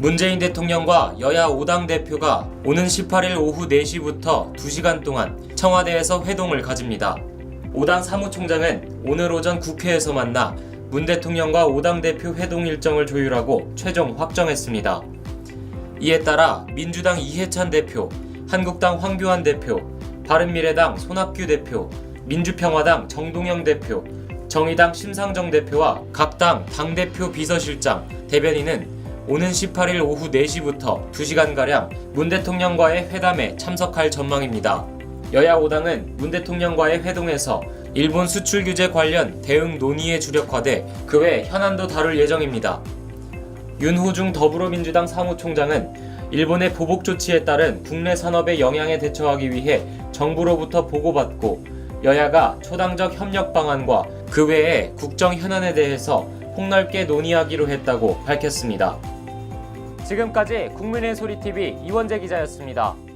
문재인 대통령과 여야 5당 대표가 오는 18일 오후 4시부터 2시간 동안 청와대에서 회동을 가집니다. 5당 사무총장은 오늘 오전 국회에서 만나 문 대통령과 5당 대표 회동 일정을 조율하고 최종 확정했습니다. 이에 따라 민주당 이해찬 대표, 한국당 황교안 대표, 바른미래당 손학규 대표, 민주평화당 정동영 대표, 정의당 심상정 대표와 각 당 당대표 비서실장, 대변인은 오는 18일 오후 4시부터 2시간가량 문 대통령과의 회담에 참석할 전망입니다. 여야 5당은 문 대통령과의 회동에서 일본 수출 규제 관련 대응 논의에 주력화돼 그 외 현안도 다룰 예정입니다. 윤호중 더불어민주당 사무총장은 일본의 보복 조치에 따른 국내 산업의 영향에 대처하기 위해 정부로부터 보고받고 여야가 초당적 협력 방안과 그 외의 국정 현안에 대해서 폭넓게 논의하기로 했다고 밝혔습니다. 지금까지 국민의 소리 TV 이원재 기자였습니다.